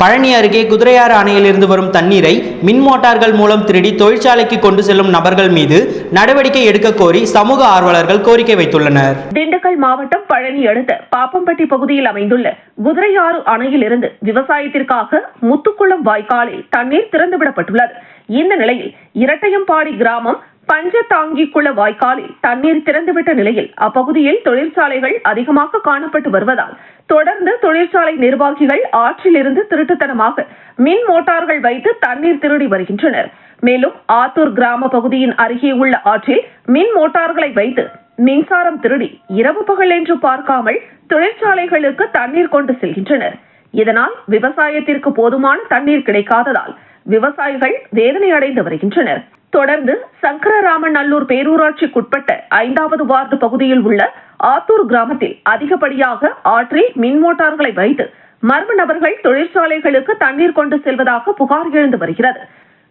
பழனி அருகே குதிரையாறு அணையிலிருந்து வரும் தண்ணீரை மின் மோட்டார்கள் மூலம் திருடி தொழிற்சாலைக்கு கொண்டு செல்லும் நபர்கள் மீது நடவடிக்கை எடுக்க கோரி சமூக ஆர்வலர்கள் கோரிக்கை வைத்துள்ளனர். திண்டுக்கல் மாவட்டம் பழனி அடுத்த பாப்பம்பட்டி பகுதியில் அமைந்துள்ள குதிரையாறு அணையிலிருந்து விவசாயத்திற்காக முத்துக்குளம் வாய்க்காலில் தண்ணீர் திறந்துவிடப்பட்டுள்ளது. இந்த நிலையில் இரட்டையம்பாடி கிராமம் பஞ்சதாங்கிக்குள வாய்க்காலில் தண்ணீர் திறந்துவிட்ட நிலையில் அப்பகுதியில் தொழிற்சாலைகள் அதிகமாக காணப்பட்டு வருவதால் தொடர்ந்து தொழிற்சாலை நிர்வாகிகள் ஆற்றிலிருந்து திருட்டுத்தனமாக மின் மோட்டார்கள் வைத்து தண்ணீர் திருடி வருகின்றனர். மேலும் ஆத்தூர் கிராம பகுதியின் அருகே உள்ள ஆற்றில் மின் மோட்டார்களை வைத்து மின்சாரம் திருடி இரவு பகல் என்று பார்க்காமல் தொழிற்சாலைகளுக்கு தண்ணீர் கொண்டு செல்கின்றனர். இதனால் விவசாயத்திற்கு போதுமான தண்ணீர் கிடைக்காததால் விவசாயிகள் வேதனை அடைந்து வருகின்றனர். தொடர்ந்து சங்கரராமன் நல்லூர் பேரூராட்சிக்குட்பட்ட ஐந்தாவது வார்டு பகுதியில் உள்ள ஆத்தூர் கிராமத்தில் அதிகப்படியாக ஆற்றில் மின் மோட்டார்களை வைத்து மர்ம நபர்கள் தொழிற்சாலைகளுக்கு தண்ணீர் கொண்டு செல்வதாக புகார் எழுந்து வருகிறது.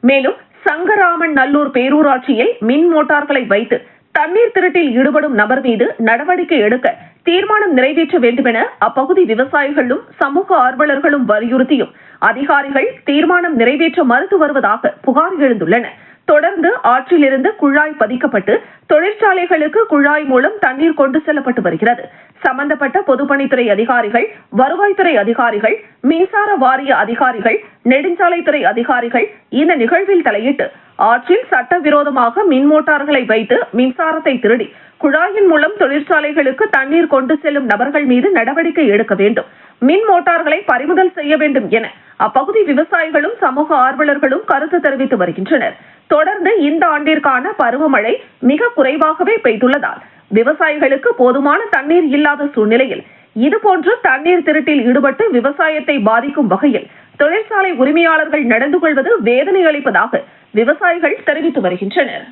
மேலும் சங்கராமன் நல்லூர் பேரூராட்சியில் மின் மோட்டார்களை வைத்து தண்ணீர் திருட்டில் ஈடுபடும் நபர் மீது நடவடிக்கை எடுக்க தீர்மானம் நிறைவேற்ற வேண்டுமென அப்பகுதி விவசாயிகளும் சமூக ஆர்வலர்களும் வலியுறுத்தியும் அதிகாரிகள் தீர்மானம் நிறைவேற்ற மறுத்து வருவதாக புகார் எழுந்துள்ளன தொடர்ந்து ஆற்றிலிருந்து குழாய் பதிக்கப்பட்டு தொழிற்சாலைகளுக்கு குழாய் மூலம் தண்ணீர் கொண்டு செல்லப்பட்டு வருகிறது. சம்பந்தப்பட்ட பொதுப்பணித்துறை அதிகாரிகள் வருவாய்த்துறை அதிகாரிகள் மின்சார வாரிய அதிகாரிகள் நெடுஞ்சாலைத்துறை அதிகாரிகள் இந்த நிகழ்வில் தலையிட்டு ஆற்றில் சட்டவிரோதமாக மின் மோட்டார்களை வைத்து மின்சாரத்தை திருடி குழாயின் மூலம் தொழிற்சாலைகளுக்கு தண்ணீர் கொண்டு செல்லும் நபர்கள் மீது நடவடிக்கை எடுக்க வேண்டும். மின் மோட்டார்களை பறிமுதல் செய்ய வேண்டும் என அப்பகுதி விவசாயிகளும் சமூக ஆர்வலர்களும் கருத்து தெரிவித்து வருகின்றனர். தொடர்ந்து இந்த ஆண்டிற்கான பருவமழை மிக குறைவாகவே பெய்துள்ளதால் விவசாயிகளுக்கு போதுமான தண்ணீர் இல்லாத சூழ்நிலையில் இதுபோன்று தண்ணீர் திருட்டில் ஈடுபட்டு விவசாயத்தை பாதிக்கும் வகையில் தொழிற்சாலை உரிமையாளர்கள் நடந்து கொள்வது வேதனை அளிப்பதாக விவசாயிகள் தெரிவித்து வருகின்றனர்.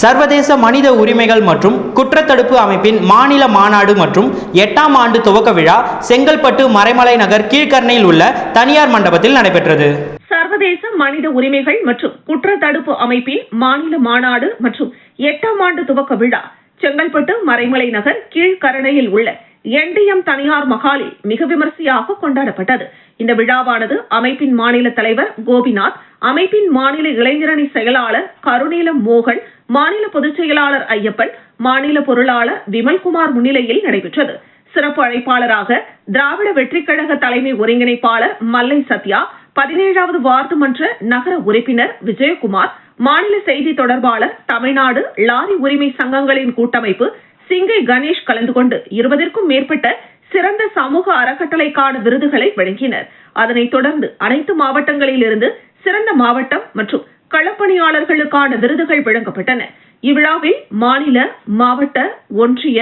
சர்வதேச மனித உரிமைகள் மற்றும் குற்றத்தடுப்பு அமைப்பின் மாநில மாநாடு மற்றும் எட்டாம் ஆண்டு துவக்க விழா செங்கல்பட்டு மறைமலை நகர் கீழ்கரணையில் உள்ள தனியார் மண்டபத்தில் நடைபெற்றது. சர்வதேச மனித உரிமைகள் மற்றும் குற்றத்தடுப்பு அமைப்பின் மாநில மாநாடு மற்றும் எட்டாம் ஆண்டு துவக்க விழா செங்கல்பட்டு மறைமலை நகர் கீழ்கரணையில் உள்ள என்டிஎம் தனியார் மகாலில் மிக விமர்சையாக கொண்டாடப்பட்டது. இந்த விழாவானது அமைப்பின் மாநில தலைவர் கோபிநாத் அமைப்பின் மாநில இளைஞரணி செயலாளர் கருணீலம் மோகன் மாநில பொதுச் செயலாளர் ஐயப்பன் மாநில பொருளாளர் விமல்குமார் முன்னிலையில் நடைபெற்றது. சிறப்பு அழைப்பாளராக திராவிட வெற்றிக் கழக தலைமை ஒருங்கிணைப்பாளர் மல்லை சத்யா பதினேழாவது வார்டு மன்ற நகர உறுப்பினர் விஜயகுமார் மாநில செய்தி தொடர்பாளர் தமிழ்நாடு லாரி உரிமை சங்கங்களின் கூட்டமைப்பு சிங்கை கணேஷ் கலந்து கொண்டு இருபதற்கும் மேற்பட்ட சிறந்த சமூக அறக்கட்டளைக்கான விருதுகளை வழங்கினர். அதனைத் தொடர்ந்து அனைத்து மாவட்டங்களில் இருந்து சிறந்த மாவட்டம் மற்றும் களப்பணியாளர்களுக்கான விருதுகள் வழங்கப்பட்டன. இவ்விழாவில் மாநில மாவட்ட ஒன்றிய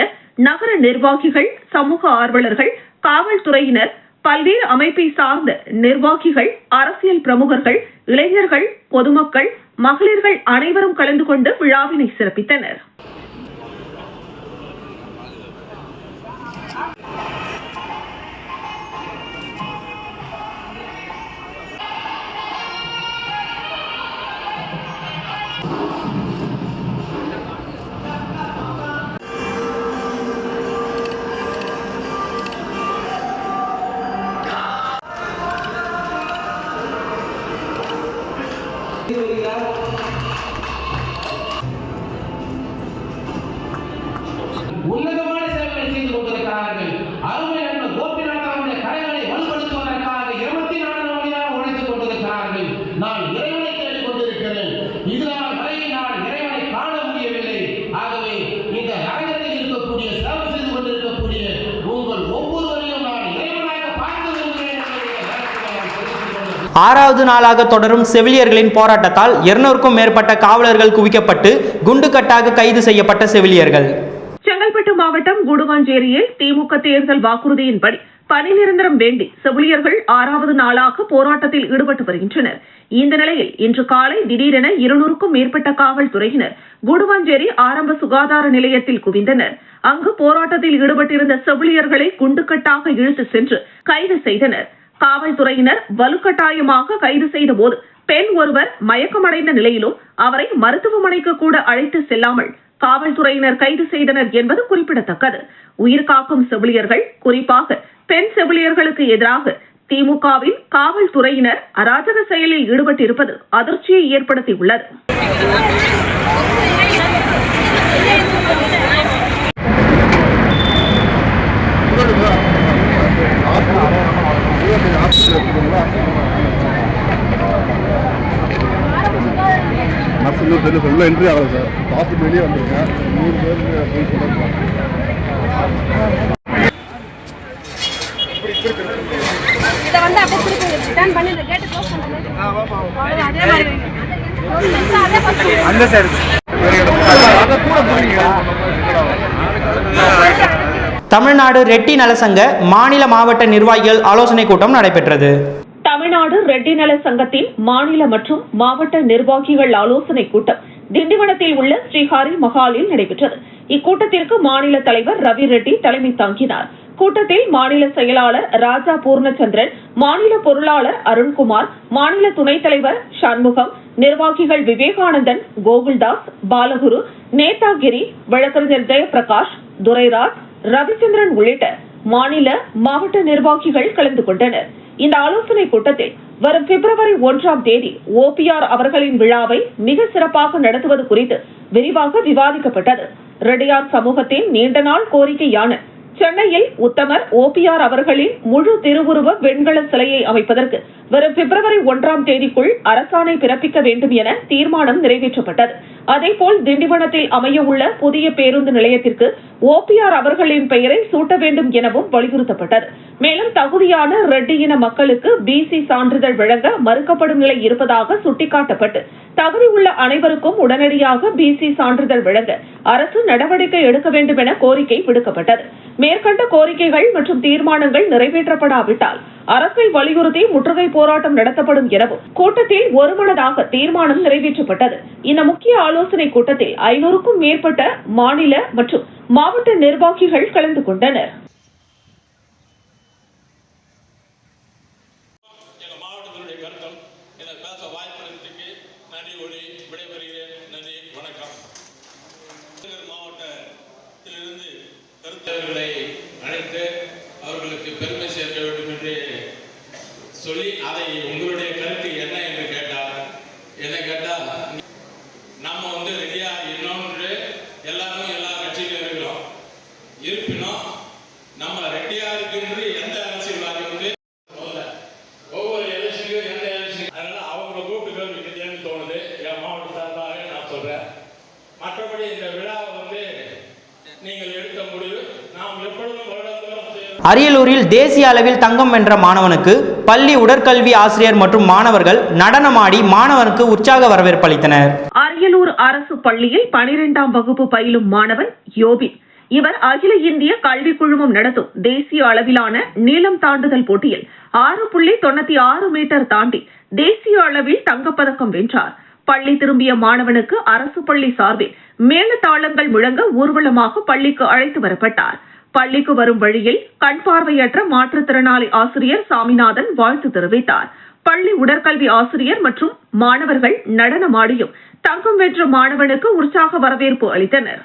நகர நிர்வாகிகள் சமூக ஆர்வலர்கள் காவல்துறையினர் பல்வேறு அமைப்பை சார்ந்த நிர்வாகிகள் அரசியல் பிரமுகர்கள் இளைஞர்கள் பொதுமக்கள் மகளிர்கள் அனைவரும் கலந்து கொண்டு விழாவினை சிறப்பித்தனர். ஆறாவது நாளாக தொடரும் செவிலியர்களின் போராட்டத்தால் இருநூறுக்கும் மேற்பட்ட காவலர்கள் குவிக்கப்பட்டு குண்டுகட்டாக கைது செய்யப்பட்ட செவிலியர்கள். செங்கல்பட்டு மாவட்டம் குடுவாஞ்சேரியில் திமுக தேர்தல் வாக்குறுதியின்படி பணி நிரந்தரம் வேண்டி செவிலியர்கள் ஆறாவது நாளாக போராட்டத்தில் ஈடுபட்டு வருகின்றனர். இந்த நிலையில் இன்று காலை திடீரென இருநூறுக்கும் மேற்பட்ட காவல்துறையினர் குடுவாஞ்சேரி ஆரம்ப சுகாதார நிலையத்தில் குவிந்தனர். அங்கு போராட்டத்தில் ஈடுபட்டிருந்த செவிலியர்களை குண்டுக்கட்டாக இழுத்து சென்று கைது செய்தனர். காவல்துறையினர் வலுக்கட்டாயமாக கைது செய்த போது பெண் ஒருவர் மயக்கமடைந்த நிலையிலும் அவரை மருத்துவமனைக்கு கூட அழைத்து செல்லாமல் காவல்துறையினர் கைது செய்தனர் என்பது குறிப்பிடத்தக்கது. உயிர்காக்கும் செவிலியர்கள் குறிப்பாக பெண் செவிலியர்களுக்கு எதிராக திமுகவின் காவல்துறையினர் அராஜக செயலில் ஈடுபட்டிருப்பது அதிர்ச்சியை ஏற்படுத்தியுள்ளது. நர்ஸ் இன்னும் சொல்ல என்ட்ரி ஆகலை சார் ஹாஸ்பிட்டல் வெளியே வந்திருக்கேன் நூறு பேருக்கு போய் சொல்லுங்க இதை வந்து அப்படியே திருப்பி ரிட்டர்ன் பண்ணி இந்த கேட்டு க்ளோஸ் அதே மாதிரி அந்த சைடு கூட போறீங்களா தமிழ்நாடு ரெட்டி நலசங்க மாநில மாவட்ட நிர்வாகிகள் ஆலோசனை கூட்டம் நடைபெற்றது. தமிழ்நாடு ரெட்டி நல சங்கத்தின் மாநில மற்றும் மாவட்ட நிர்வாகிகள் ஆலோசனை கூட்டம் திண்டிவனத்தில் உள்ள ஸ்ரீஹாரி மஹாலில் நடைபெற்றது. இக்கூட்டத்திற்கு மாநில தலைவர் ரவி ரெட்டி தலைமை தாங்கினார். கூட்டத்தில் மாநில செயலாளர் ராஜா பூர்ணச்சந்திரன் மாநில பொருளாளர் அருண்குமார் மாநில துணைத் தலைவர் சண்முகம் நிர்வாகிகள் விவேகானந்தன் கோகுல்தாஸ் பாலகுரு நேதாகிரி வழக்கறிஞர் ஜெயபிரகாஷ் துரைராஜ் ரவிச்சந்திரன் உள்ளிட்ட மாநில மாவட்ட நிர்வாகிகள் கலந்து கொண்டனர். இந்த ஆலோசனை கூட்டத்தில் வரும் பிப்ரவரி ஒன்றாம் தேதி ஓபிஆர் அவர்களின் விழாவை மிக சிறப்பாக நடத்துவது குறித்து விரிவாக விவாதிக்கப்பட்டது. ரெடியார் சமூகத்தின் நீண்ட நாள் கோரிக்கையான சென்னையில் உத்தமர் ஓபிஆர் அவர்களின் முழு திருவுருவ வெண்கல சிலையை அமைப்பதற்கு வரும் பிப்ரவரி ஒன்றாம் தேதிக்குள் அரசாணை பிறப்பிக்க வேண்டும் என தீர்மானம் நிறைவேற்றப்பட்டது. அதேபோல் திண்டிவனத்தில் அமைய உள்ள புதிய பேருந்து நிலையத்திற்கு ஓபிஆர் அவர்களின் பெயரை சூட்ட வேண்டும் எனவும் வலியுறுத்தப்பட்டது. மேலும் தகுதியான ரெட்டி இன மக்களுக்கு பிசி சான்றிதழ் வழங்க மறுக்கப்படும் நிலை இருப்பதாக சுட்டிக்காட்டப்பட்டு தகுதி உள்ள அனைவருக்கும் உடனடியாக பிசி சான்றிதழ் வழங்க அரசு நடவடிக்கை எடுக்க வேண்டும் என கோரிக்கை விடுக்கப்பட்டது. மேற்கண்ட கோரிக்கைகள் மற்றும் தீர்மானங்கள் நிறைவேற்றப்படாவிட்டால் அரசை வலியுறுத்தி முற்றுகை போராட்டம் நடத்தப்படும் எனவும் கூட்டத்தில் ஒருமனதாக தீர்மானம் நிறைவேற்றப்பட்டது. இந்த முக்கிய ஆலோசனை கூட்டத்தில் ஐநூறுக்கும் மேற்பட்ட மாநில மற்றும் மாவட்ட நிர்வாகிகள் கலந்து கொண்டனர். மாவட்டத்திலிருந்து கருத்தவர்களை அழைத்து அவர்களுக்கு பெருமை சேர்க்க வேண்டும் என்று சொல்லி அதை உங்களுடைய அரியலூரில் தேசிய அளவில் தங்கம் வென்ற மாணவனுக்கு பள்ளி உடற்கல்வி ஆசிரியர் மற்றும் மாணவர்கள் நடனமாடி மாணவனுக்கு உற்சாக வரவேற்பு அளித்தனர். அரியலூர் அரசு பள்ளியில் பனிரெண்டாம் வகுப்பு பயிலும் மாணவன் யோபின். இவர் அகில இந்திய கல்விக் குழுமம் நடத்தும் தேசிய அளவிலான நீளம் தாண்டுதல் போட்டியில் ஆறு புள்ளி தொண்ணூத்தி ஆறு மீட்டர் தாண்டி தேசிய அளவில் தங்கப்பதக்கம் வென்றார். பள்ளி திரும்பிய மாணவனுக்கு அரசு பள்ளி சார்பில் மேலதாளங்கள் முழங்க ஊர்வலமாக பள்ளிக்கு அழைத்து வரப்பட்டார். பள்ளிக்கு வரும் வழியில் கண் பார்வையற்ற மாற்றுத்திறனாளி ஆசிரியர் சாமிநாதன் வாழ்த்து தெரிவித்தார். பள்ளி உடற்கல்வி ஆசிரியர் மற்றும் மாணவர்கள் நடனமாடியும் தங்கம் வென்ற மாணவனுக்கு உற்சாக வரவேற்பு அளித்தனர்.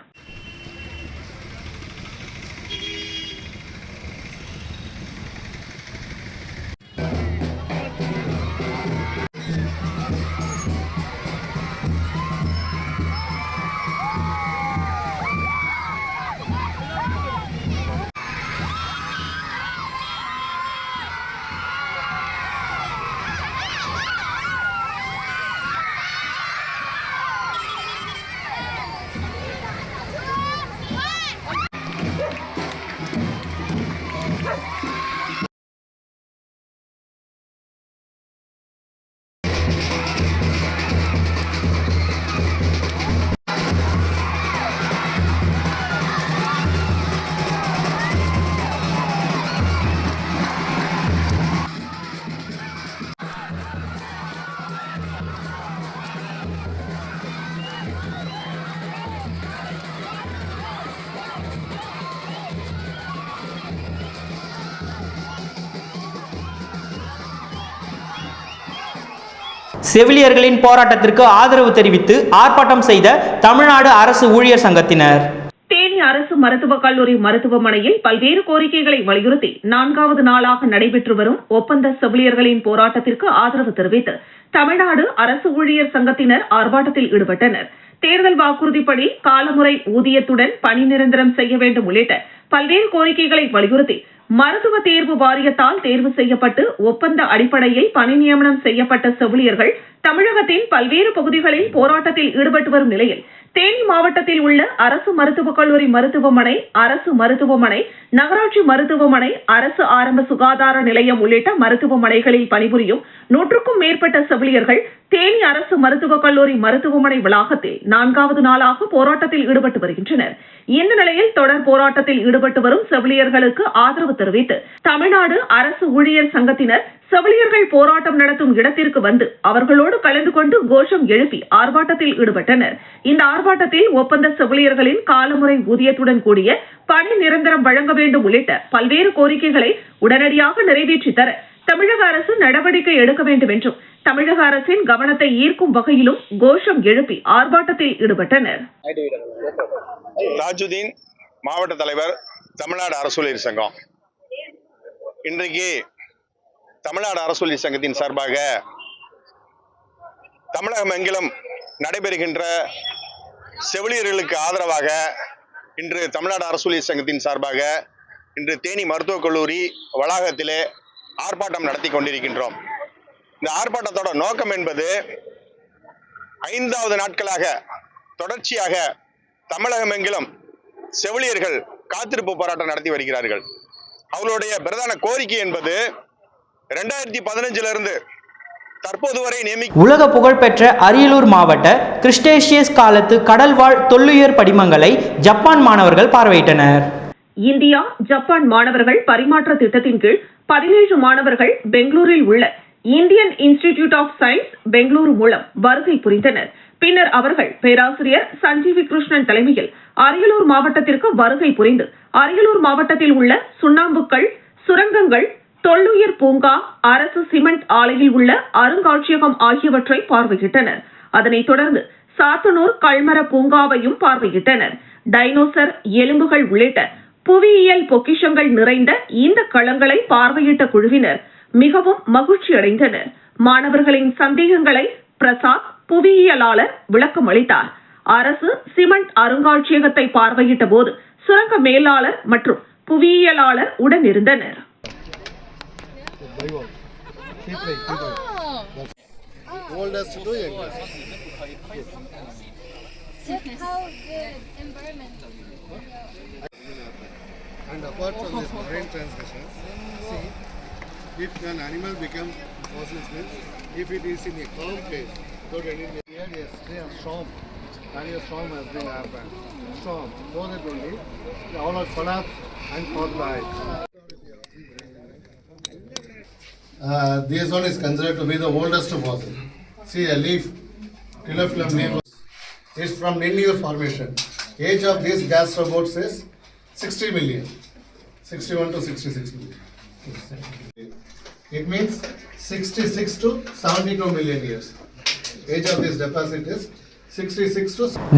செவிலியர்களின் போராட்டத்திற்கு ஆதரவு தெரிவித்து ஆர்ப்பாட்டம் செய்த தமிழ்நாடு அரசு ஊழியர் சங்கத்தினர். தேனி அரசு மருத்துவக் கல்லூரி மருத்துவமனையில் பல்வேறு கோரிக்கைகளை வலியுறுத்தி நான்காவது நாளாக நடைபெற்று வரும் ஒப்பந்த செவிலியர்களின் போராட்டத்திற்கு ஆதரவு தெரிவித்து தமிழ்நாடு அரசு ஊழியர் சங்கத்தினர் ஆர்ப்பாட்டத்தில் ஈடுபட்டனர். தேர்தல் வாக்குறுதிப்படி காலமுறை ஊதியத்துடன் பணி நிரந்தரம் செய்ய வேண்டும் உள்ளிட்ட பல்வேறு கோரிக்கைகளை வலியுறுத்தி மருத்துவ தேர்வு வாரியத்தால் தேர்வு செய்யப்பட்டு ஒப்பந்த அடிப்படையில் பணி நியமனம் செய்யப்பட்ட செவிலியர்கள் தமிழகத்தின் பல்வேறு பகுதிகளில் போராட்டத்தில் ஈடுபட்டு வரும் நிலையில் தேனி மாவட்டத்தில் உள்ள அரசு மருத்துவக் கல்லூரி மருத்துவமனை அரசு மருத்துவமனை நகராட்சி மருத்துவமனை அரசு ஆரம்ப சுகாதார நிலையம் உள்ளிட்ட மருத்துவமனைகளில் பணிபுரியும் நூற்றுக்கும் மேற்பட்ட செவிலியர்கள் தேனி அரசு மருத்துவக் கல்லூரி மருத்துவமனை வளாகத்தில் நான்காவது நாளாக போராட்டத்தில் ஈடுபட்டு வருகின்றனர். இந்த நிலையில் தொடர் போராட்டத்தில் ஈடுபட்டு வரும் செவிலியர்களுக்கு ஆதரவு தெரிவித்து தமிழ்நாடு அரசு ஊழியர் சங்கத்தினர் செவிலியர்கள் போராட்டம் நடத்தும் இடத்திற்கு வந்து அவர்களோடு கலந்து கொண்டு கோஷம் எழுப்பி ஆர்ப்பாட்டத்தில் ஈடுபட்டனர். இந்த ஆர்ப்பாட்டத்தில் ஒப்பந்த செவிலியர்களின் காலமுறை ஊதியத்துடன் கூடிய பணி நிரந்தரம் வழங்க வேண்டும் உள்ளிட்ட பல்வேறு கோரிக்கைகளை உடனடியாக நிறைவேற்றி தர தமிழக அரசு நடவடிக்கை எடுக்க வேண்டும் என்றும் தமிழக அரசின் கவனத்தை ஈர்க்கும் வகையிலும் கோஷம் எழுப்பி ஆர்ப்பாட்டத்தில் ஈடுபட்டனர். மாவட்ட தலைவர் தமிழ்நாடு அரசு சங்கம். இன்றைக்கு தமிழ்நாடு அரசூழியர் சங்கத்தின் சார்பாக தமிழகம் எங்கிலும் நடைபெறுகின்ற செவிலியர்களுக்கு ஆதரவாக இன்று தமிழ்நாடு அரசூழியர் சங்கத்தின் சார்பாக இன்று தேனி மருத்துவக் கல்லூரி வளாகத்திலே ஆர்ப்பாட்டம் நடத்தி கொண்டிருக்கின்றோம். இந்த ஆர்ப்பாட்டத்தோட நோக்கம் என்பது ஐந்தாவது நாட்களாக தொடர்ச்சியாக தமிழகமெங்கிலும் செவிலியர்கள் காத்திருப்பு போராட்டம் நடத்தி வருகிறார்கள். அவர்களுடைய பிரதான கோரிக்கை என்பது ரெண்டாயிரத்தி பதினஞ்சுல இருந்து தற்போது வரை நியமி உலக புகழ்பெற்ற அரியலூர் மாவட்ட கிறிஸ்டேஷியஸ் காலத்து கடல்வாழ் தொல்லுயிர் படிமங்களை ஜப்பான் மாணவர்கள் பார்வையிட்டனர். இந்தியா ஜப்பான் மாணவர்கள் பரிமாற்ற திட்டத்தின் கீழ் பதினேழு மாணவர்கள் பெங்களூரில் உள்ள Indian Institute of Science Bengaluru மூலம் வருகை புரிந்தனர். பின்னர் அவர்கள் பேராசிரியர் சஞ்சீவி கிருஷ்ணன் தலைமையில் அரியலூர் மாவட்டத்திற்கு வருகை புரிந்து அரியலூர் மாவட்டத்தில் உள்ள சுண்ணாம்புக்கள் சுரங்கங்கள் தொல்லுயிர் பூங்கா அரசு சிமெண்ட் ஆலையில் உள்ள அருங்காட்சியகம் ஆகியவற்றை பார்வையிட்டனர். அதனைத் தொடர்ந்து சாத்தனூர் கல்மர பூங்காவையும் பார்வையிட்டனர். டைனோசர் எலும்புகள் உள்ளிட்ட புவியியல் பொக்கிஷங்கள் நிறைந்த இந்த களங்களை பார்வையிட்ட குழுவினர் மிகவும் மகிழ்ச்சி அடைந்தனர். மாணவர்களின் சந்தேகங்களை பிரசாத் புவியியலாளர் விளக்கம் அளித்தார். அரசு சிமெண்ட் அருங்காட்சியகத்தை பார்வையிட்ட போது சுரங்க மேலாளர் மற்றும் புவியியலாளர் உடன் இருந்தனர். Oldest to youngest. Look how good environment. And apart from this marine transmission, see, if an animal becomes fossil if it is in a calm place, without any here a storm, and a storm has been happened. Storm, so that only all are collapse and fossilized. Uh, this one is considered to be the oldest fossil. See a leaf, Tilophyllum leaf, is from linear formation. Age of these gastropods is 60 million, 61 to 66 million. It means 66 to 72 million years. Age of this deposit is 66 to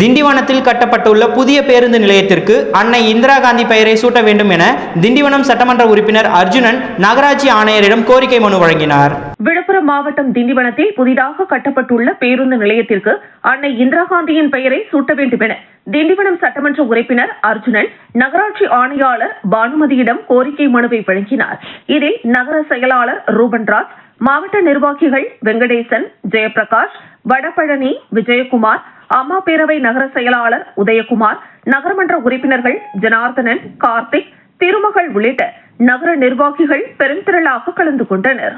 திண்டிவனத்தில் கட்டப்பட்டுள்ள புதிய பேருந்து நிலையத்திற்கு அன்னை இந்திரா காந்தி பெயரை சூட்ட வேண்டும் என திண்டிவனம் சட்டமன்ற உறுப்பினர் அர்ஜுனன் நகராட்சி ஆணையரிடம் கோரிக்கை மனு வழங்கினார். விழுப்புரம் மாவட்டம் திண்டிவனத்தில் புதிதாக கட்டப்பட்டுள்ள பேருந்து நிலையத்திற்கு அன்னை இந்திரா காந்தியின் பெயரை சூட்ட வேண்டும் என திண்டிவனம் சட்டமன்ற உறுப்பினர் அர்ஜுனன் நகராட்சி ஆணையாளர் பானுமதியிடம் கோரிக்கை மனுவை வழங்கினார். இதில் நகர செயலாளர் ரூபன்ராஜ் மாவட்ட நிர்வாகிகள் வெங்கடேசன் ஜெயபிரகாஷ் வடபழனி விஜயகுமார் அம்மா பேரவை நகர செயலாளர் உதயகுமார் நகரமன்ற உறுப்பினர்கள் ஜனார்தனன் கார்த்திக் திருமகள் உள்ளிட்ட நகர நிர்வாகிகள் பெருந்திரளாக கலந்து கொண்டனர்.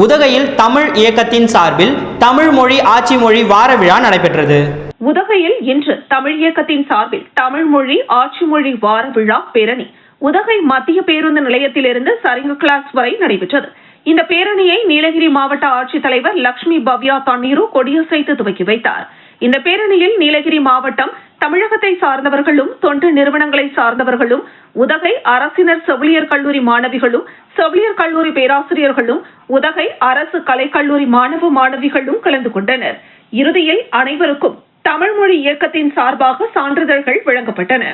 உதகையில் தமிழ் இயக்கத்தின் சார்பில் தமிழ் மொழி ஆட்சி மொழி வார விழா நடைபெற்றது. உதகையில் இன்று தமிழ் இயக்கத்தின் சார்பில் தமிழ் மொழி ஆட்சி மொழி வார விழா பேரணி. உதகை மத்திய பேருந்து நிலையத்திலிருந்து சரிங்க கிளாஸ் வரை நடைபெற்றது. இந்த பேரணியை நீலகிரி மாவட்ட ஆட்சித்தலைவர் லட்சுமி பவ்யா தண்ணீரு கொடியசைத்து துவக்கி வைத்தார். இந்த பேரணியில் நீலகிரி மாவட்டம் தமிழகத்தை சார்ந்தவர்களும் தொண்டு நிறுவனங்களை சார்ந்தவர்களும் உதகை அரசினர் செவிலியர் கல்லூரி மாணவிகளும் செவிலியர் கல்லூரி பேராசிரியர்களும் உதகை அரசு கலைக்கல்லூரி மாணவ மாணவிகளும் கலந்து கொண்டனர். இறுதியில் அனைவருக்கும் தமிழ்மொழி இயக்கத்தின் சார்பாக சான்றிதழ்கள் வழங்கப்பட்டன.